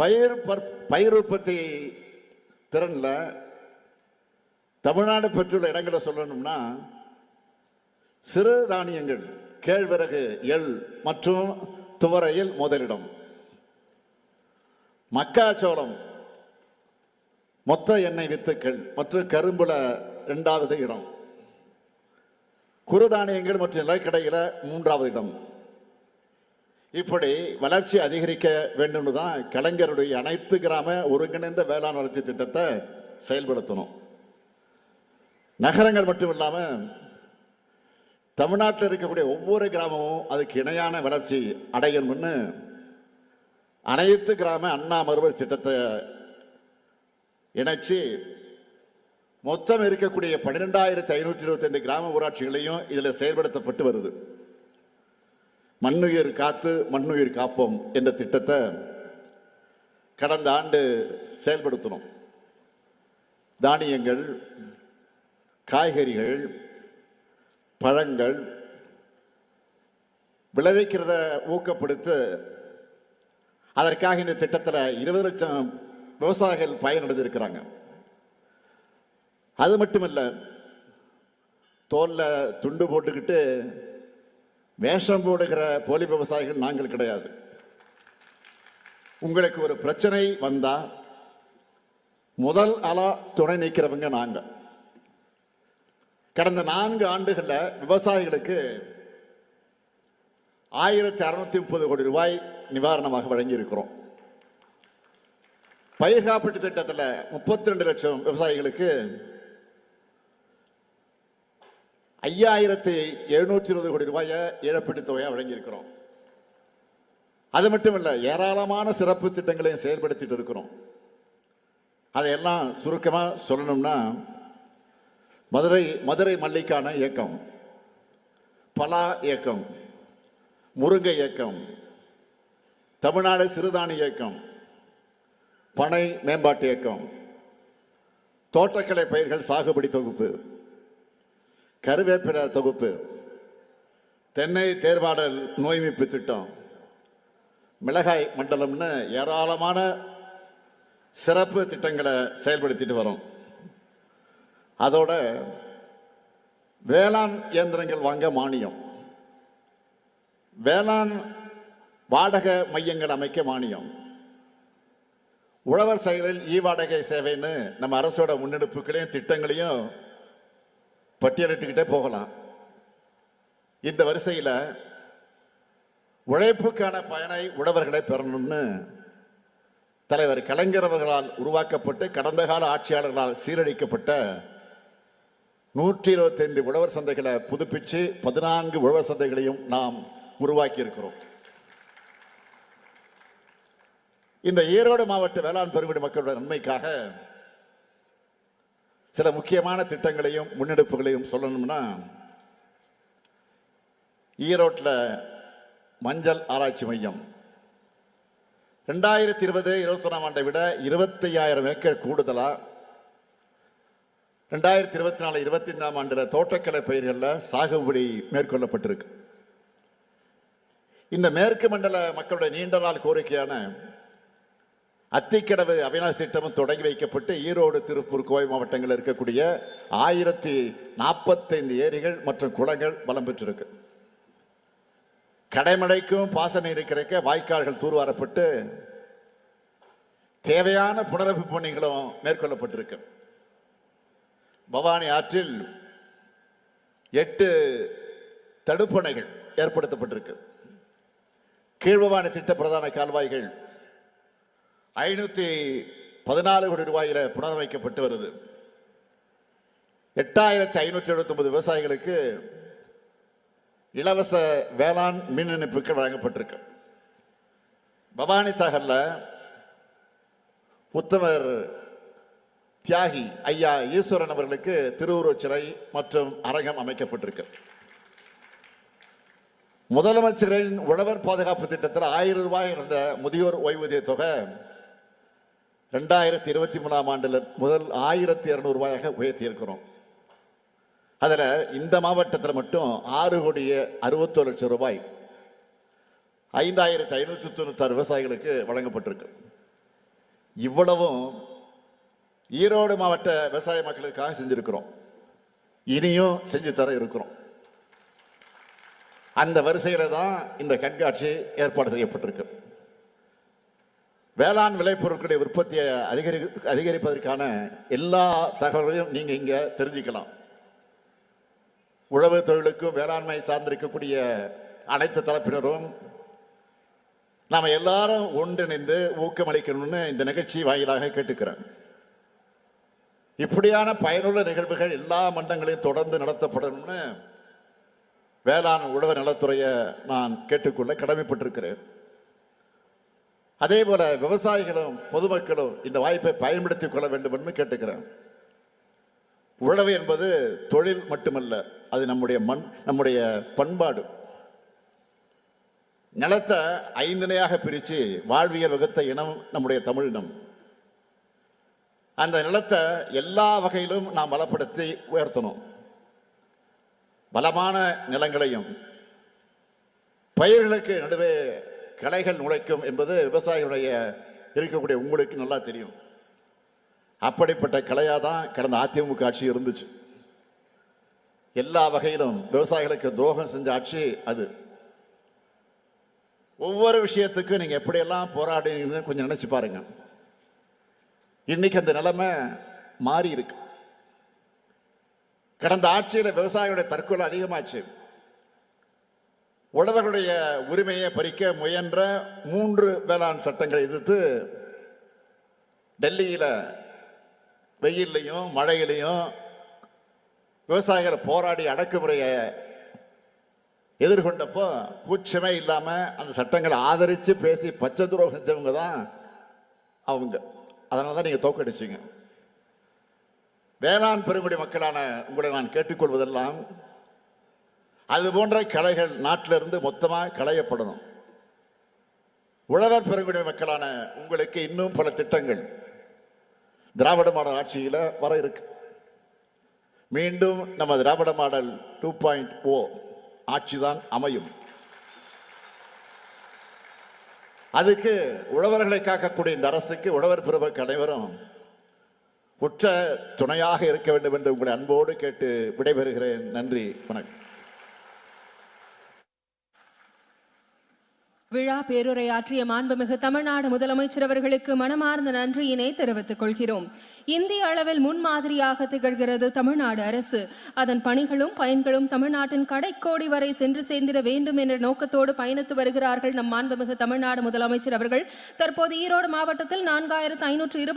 பயிர் பற்- பயிர் உற்பத்தி திறனில் தமிழ்நாடு பெற்றுள்ள இடங்களை சொல்லணும்னா சிறு தானியங்கள் கேழ்வரகு எள் மற்றும் துவரையில் முதலிடம். மக்காச்சோளம் மொத்த எண்ணெய் வித்துக்கள் மற்றும் கரும்புல இரண்டாவது இடம். குறுதானியங்கள் மற்றும் நிலக்கடையில் மூன்றாவது இடம். இப்படி வளர்ச்சி அதிகரிக்க வேண்டும்னு தான் கலைஞருடைய அனைத்து கிராம ஒருங்கிணைந்த வேளாண் வளர்ச்சி திட்டத்தை செயல்படுத்தணும். நகரங்கள் மட்டும் இல்லாமல் தமிழ்நாட்டில் இருக்கக்கூடிய ஒவ்வொரு கிராமமும் அதுக்கு இணையான வளர்ச்சி அடையணும்னு அனைத்து கிராம அண்ணா மருவர் திட்டத்தை இணைச்சி மொத்தம் இருக்கக்கூடிய பன்னிரெண்டாயிரத்தி ஐநூற்றி இருபத்தைந்து கிராம ஊராட்சிகளையும் இதில் செயல்படுத்தப்பட்டு வருது. மண்ணுயிர் காத்து மண்ணுயிர் காப்போம் என்ற திட்டத்தை கடந்த ஆண்டு செயல்படுத்தணும் தானியங்கள் காய்கறிகள் பழங்கள் விளைவிக்கிறத ஊக்கப்படுத்த அதற்காக இந்த திட்டத்தில் இருபது லட்சம் விவசாயிகள் பயனடைஞ்சிருக்கிறாங்க அது மட்டும் இல்லை தோலில் துண்டு போட்டுக்கிட்டு வேஷம் போடுகிற போலி விவசாயிகள் நாங்கள் கிடையாது. உங்களுக்கு ஒரு பிரச்சனை வந்தால் முதல் அலா துணை நீக்கிறவங்க நாங்கள் கடந்த நான்கு ஆண்டுகளில் விவசாயிகளுக்கு ஆயிரத்தி அறுநூத்தி முப்பது கோடி ரூபாய் நிவாரணமாக வழங்கி இருக்கிறோம் பயிர் காப்பீட்டு திட்டத்தில் முப்பத்தி ரெண்டு லட்சம் விவசாயிகளுக்கு ஐயாயிரத்தி எழுநூற்றி இருபது கோடி ரூபாயை இழப்பீட்டு தொகையை வழங்கியிருக்கிறோம். அது மட்டும் இல்லை ஏராளமான சிறப்பு திட்டங்களையும் செயல்படுத்திட்டு இருக்கிறோம். அதையெல்லாம் சுருக்கமாக சொல்லணும்னா மதுரை மதுரை மல்லிக்கான இயக்கம் பலா இயக்கம் முருங்கை இயக்கம் தமிழ்நாடு சிறுதானி இயக்கம் பனை மேம்பாட்டு இயக்கம் தோட்டக்கலை பயிர்கள் சாகுபடி தொகுப்பு கருவேப்பிலை தொகுப்பு. தென்னை தேர்வாடல் நோய்மிப்பு திட்டம். மிளகாய் மண்டலம்னு ஏராளமான சிறப்பு திட்டங்களை செயல்படுத்திட்டு வரோம். அதோட வேளாண் இயந்திரங்கள் வாங்க மானியம். வேளாண் வாடகை மையங்கள் அமைக்க மானியம். உழவர் செயலில் இ வாடகை சேவைன்னு நம்ம அரசோட முன்னெடுப்புகளையும் திட்டங்களையும் பட்டியலிட்டுக்கிட்டே போகலாம். இந்த வரிசையில் உழைப்புக்கான பயனை உழவர்களை பெறணும்னு தலைவர் கலைஞரவர்களால் உருவாக்கப்பட்டு கடந்த கால ஆட்சியாளர்களால் சீரழிக்கப்பட்ட நூற்றி இருபத்தைந்து உழவர் சந்தைகளை புதுப்பிச்சு பதினான்கு உழவர் சந்தைகளையும் நாம் உருவாக்கி இருக்கிறோம் இந்த ஈரோடு மாவட்ட வேளாண் பெருங்குடி மக்களோட நன்மைக்காக சில முக்கியமான திட்டங்களையும் முன்னெடுப்புகளையும் சொல்லணும்னா ஈரோட்டில் மஞ்சள் ஆராய்ச்சி மையம். ரெண்டாயிரத்தி இருபது இருபத்தொன்னாம் ஆண்டை விட இருபத்தையாயிரம் ஏக்கர் கூடுதலாக ரெண்டாயிரத்தி இருபத்தி நாலு இருபத்தி ஐந்தாம் ஆண்டில் தோட்டக்கலை பயிர்களில் சாகுபடி மேற்கொள்ளப்பட்டிருக்கு. இந்த மேற்கு மண்டல மக்களுடைய நீண்ட நாள் கோரிக்கையான அத்திக்கடவு அவினாசி திட்டமும் தொடங்கி வைக்கப்பட்டு ஈரோடு திருப்பூர் கோவை மாவட்டங்களில் இருக்கக்கூடிய ஆயிரத்தி நாற்பத்தைந்து ஏரிகள் மற்றும் குளங்கள் வளம் பெற்றிருக்கு. கடைமடைக்கும் பாசன நீர் கிடைக்க வாய்க்கால்கள் தூர்வாரப்பட்டு தேவையான புனரமைப்பு பணிகளும் மேற்கொள்ளப்பட்டிருக்கு. பவானி ஆற்றில் எட்டு தடுப்பணைகள் ஏற்படுத்தப்பட்டிருக்கு. கீழ்பவானி திட்ட பிரதான கால்வாய்கள் ஐநூத்தி பதினாலு கோடி ரூபாயில புனரமைக்கப்பட்டு வருது. எட்டாயிரத்தி ஐநூற்றி எழுபத்தொன்பது விவசாயிகளுக்கு இலவச வேளாண் மின் இணைப்புகள் வழங்கப்பட்டிருக்கு. பவானி சாகர்ல உத்தமர் தியாகி ஐயா ஈஸ்வரன் அவர்களுக்கு திருவுருவச் சிலை மற்றும் அரங்கம் அமைக்கப்பட்டிருக்கு. முதலமைச்சரின் உழவர் பாதுகாப்பு திட்டத்தில் ஆயிரம் ரூபாய் இருந்த முதியோர் ஓய்வூதிய தொகை ரெண்டாயிரத்தி இருபத்தி மூணாம் ஆண்டில் முதல் ஆயிரத்தி இரநூறுபாயாக உயர்த்தியிருக்கிறோம். அதில் இந்த மாவட்டத்தில் மட்டும் ஆறு கோடியே அறுபத்தோரு லட்சம் ரூபாய் ஐந்தாயிரத்தி ஐநூற்றி தொண்ணூத்தாறு விவசாயிகளுக்கு வழங்கப்பட்டிருக்கு. இவ்வளவும் ஈரோடு மாவட்ட விவசாய மக்களுக்காக செஞ்சுருக்கிறோம். இனியும் செஞ்சு தர இருக்கிறோம். அந்த வரிசையில் தான் இந்த கண்காட்சி ஏற்பாடு செய்யப்பட்டிருக்கு. வேளாண் விளைபொருட்களுடைய உற்பத்தியை அதிகரி அதிகரிப்பதற்கான எல்லா தகவல்களையும் நீங்கள் இங்கே தெரிஞ்சுக்கலாம். உழவு தொழிலுக்கும் வேளாண்மை சார்ந்திருக்கக்கூடிய அனைத்து தரப்பினரும் நாம் எல்லாரும் ஒன்றிணைந்து ஊக்கமளிக்கணும்னு இந்த நிகழ்ச்சி வாயிலாக கேட்டுக்கிறேன். இப்படியான பயனுள்ள நிகழ்வுகள் எல்லா மண்டங்களையும் தொடர்ந்து நடத்தப்படணும்னு வேளாண் உழவு நலத்துறையை நான் கேட்டுக்கொள்ள கடமைப்பட்டிருக்கிறேன். அதே போல விவசாயிகளும் பொதுமக்களும் இந்த வாய்ப்பை பயன்படுத்தி கொள்ள வேண்டும் என்று கேட்டுக்கிறேன். உழவு என்பது தொழில் மட்டுமல்ல அது நம்முடைய மண் நம்முடைய பண்பாடு. நிலத்தை ஐந்திணையாக பிரித்து வாழ்வியல் வகுத்த இனம் நம்முடைய தமிழினம் அந்த நிலத்தை எல்லா வகையிலும் நாம் பலப்படுத்தி உயர்த்தணும். பலமான நிலங்களையும் பயிர்களுக்கு நடுவே களைகள் நுழைக்கும் என்பது விவசாயிகளுடைய இருக்கக்கூடிய உங்களுக்கு நல்லா தெரியும். அப்படிப்பட்ட கலையாக தான் கடந்த அதிமுக ஆட்சி இருந்துச்சு. எல்லா வகையிலும் விவசாயிகளுக்கு துரோகம் செஞ்ச ஆட்சி அது. ஒவ்வொரு விஷயத்துக்கும் நீங்கள் எப்படியெல்லாம் போராடினீங்கன்னு கொஞ்சம் நினச்சி பாருங்க. இன்னைக்கு அந்த நிலைமை மாறி இருக்கு. கடந்த ஆட்சியில் விவசாயிகளுடைய தற்கொலை அதிகமாச்சு. உழவர்களுடைய உரிமையை பறிக்க முயன்ற மூன்று வேளாண் சட்டங்களை எதிர்த்து டெல்லியில் வெயில்லையும் மழையிலையும் விவசாயிகள் போராடி அடக்குமுறையை எதிர்கொண்டப்போ கூச்சமே இல்லாமல் அந்த சட்டங்களை ஆதரித்து பேசி பச்சை துரோகம் செஞ்சவங்க தான் அவங்க. அதனால தான் நீங்கள் தோக்கடிச்சிங்க. வேளாண் பெருங்குடி மக்களான உங்களை நான் கேட்டுக்கொள்வதெல்லாம் அது போன்ற கலைகள் நாட்டிலிருந்து மொத்தமாக களையப்படணும். உழவர் பெருங்குடி மக்களான உங்களுக்கு இன்னும் பல திட்டங்கள் திராவிட மாடல் ஆட்சியில் வர இருக்கு. மீண்டும் நம்ம Dravida model two point O ஆட்சி தான் அமையும். அதுக்கு உழவர்களை காக்கக்கூடிய இந்த அரசுக்கு உழவர் பெருமக்கள் அனைவரும் உற்ற துணையாக இருக்க வேண்டும் என்று உங்களை அன்போடு கேட்டு விடைபெறுகிறேன். நன்றி வணக்கம். விழா பேருரையாற்றிய மாண்புமிகு தமிழ்நாடு முதலமைச்சர் அவர்களுக்கு மனமார்ந்த நன்றியினை தெரிவித்துக் கொள்கிறோம். இந்திய அளவில் முன்மாதிரியாக திகழ்கிறது தமிழ்நாடு அரசு. அதன் பணிகளும் பயன்களும் தமிழ்நாட்டின் கடைக்கோடி வரை சென்று சேர்ந்திட வேண்டும் என்ற நோக்கத்தோடு பயணித்து வருகிறார்கள் நம் மாண்புமிகு தமிழ்நாடு முதலமைச்சர் அவர்கள். தற்போது ஈரோடு மாவட்டத்தில் நான்காயிரத்து ஐநூற்று